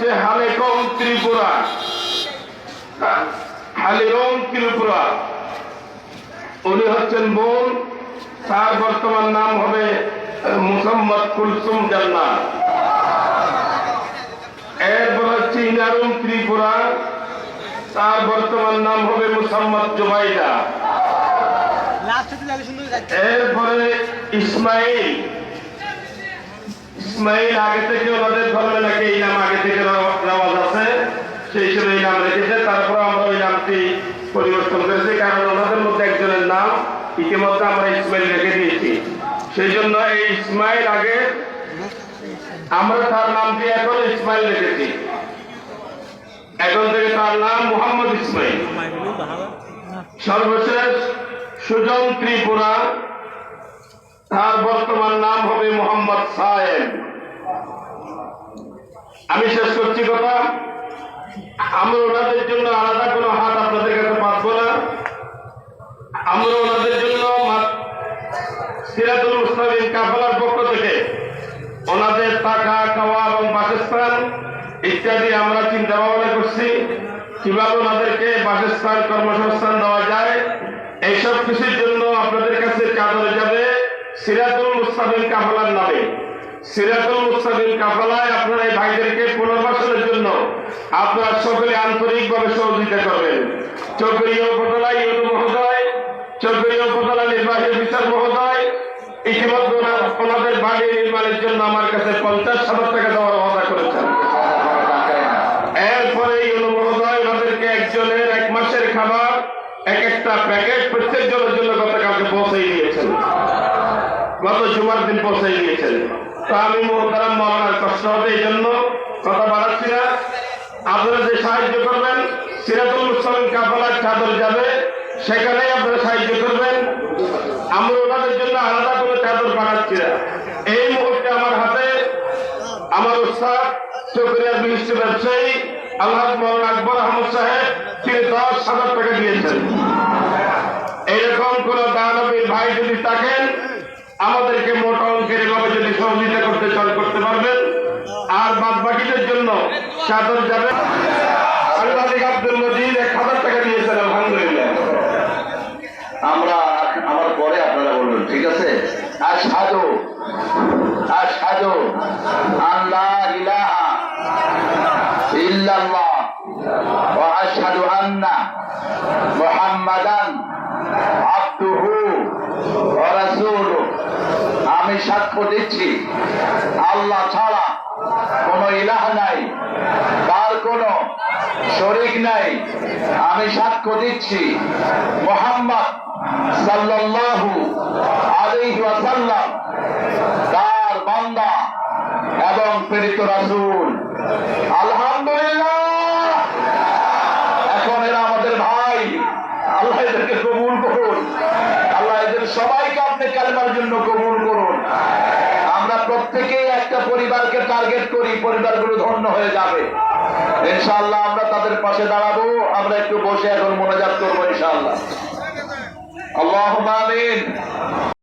হচ্ছে হালেকম ত্রিপুরা। হালিরম ত্রিপুরা। উনি হচ্ছেন বোন তার বর্তমান নাম হবে মুসাম্মদ কুলসুম জান্না এরপর হচ্ছে ইনারুম ত্রিপুরা তার বর্তমান নাম হবে মুসাম্মদ জুবাইদা। এরপরে ইসমাইল ইসমাইল আগে থেকে ওনাদের ধর্মে নাকি এই নাম আগে থেকে রেওয়া- রেওয়াজ আছে? সেই হিসেবে এই নাম রেখেছে তারপর আমরা ওই নামটি পরিবর্তন করেছি, কারণ ওনাদের মধ্যে একজনের নাম ইতিমধ্যে আমরা ইসমাইল রেখে দিয়েছি। সেই জন্য এই ইসমাইল আগে, আমরা তার নামটি এখন ইসমাইল রেখেছি। এখন থেকে তার নাম মোহাম্মদ ইসমাইল। সর্বশেষ সুজন ত্রিপুরা, তার বর্তমান নাম হবে মোহাম্মদ সাহেব আমি শেষ করছি কথা। আমরা ওনাদের জন্য আলাদা কোনো হাত আপনাদের কাছে পাতবো না। আমরা ওনাদের জন্য সিরাজুল মুস্তাবিন কাফলার পক্ষ থেকে ওনাদের টাকা খাওয়া এবং বাসস্থান ইত্যাদি আমরা চিন্তা ভাবনা করছি। কীভাবে ওনাদেরকে বাসস্থান, কর্মসংস্থান দেওয়া যায়, এইসব কিছুর জন্য আপনাদের কাছে চাদর যাবে সিরাজুল মুস্তাবিন কাফলার নামে। ভাইদেরকে পুনর্বাসনের জন্য আপনারা আন্তরিকভাবে সহযোগিতা করবেন। চক্রীয় আমার কাছে পঞ্চাশ টাকা দেওয়ার করেছেন। এরপরে মহোদয় ওনাদেরকে একজনের এক মাসের খাবার, এক একটা প্যাকেট প্রত্যেক জনের জন্য গতকালকে পৌঁছে দিয়েছেন। গত জুমার দিন পৌঁছে দিয়েছেন। তো আমি হবে এই জন্য কথা না। আপনারা যে সাহায্য করবেন চাদর যাবে আপনারা সাহায্য করবেন। আমরা জন্য আলাদা কোনো চাদর বানাচ্ছি না। এই মুহূর্তে আমার হাতে আমার মৌলানা আকবর সাহেব, তিনি দিয়েছেন। এইরকম কোন দানবীর ভাই যদি থাকেন আমাদেরকে মোটা অঙ্কের এভাবে যদি সহযোগিতা করতে চান, করতে পারবেন। আর বাদ বাকিদের জন্য চাদর যাবে। আমরা আমার পরে আপনারা বলবেন, ঠিক আছে? আশহাদু আশহাদু আল্লাহ ইলাহা ইল্লাল্লাহ ওয়া আশহাদু আন্না মুহাম্মাদান আবদুহু ওয়া রাসূলুহু আমি সাক্ষ্য দিচ্ছি। আল্লাহ ছাড়া কোন ইলাহ নাই, তার কোন শরিক নাই। আমি সাক্ষ্য দিচ্ছি, মোহাম্মদ সাল্লাল্লাহু আলাইহি ওয়াসাল্লাম, তার বান্দা এবং প্রেরিত রাসূল। আলহামদুলিল্লাহ। এখন এরা আমাদের ভাই, আল্লাহ এদেরকে কবুল করুন। আল্লাহ এদের সবাইকে আপনি কালেমার জন্য কবুল প্রত্যেকেই একটা পরিবারকে টার্গেট করি, পরিবারগুলো ধন্য হয়ে যাবে। ইনশাআল্লাহ আমরা তাদের পাশে দাঁড়াবো, আমরা একটু বসে এখন মোনাজাত করব ইনশাআল্লাহ। আল্লাহ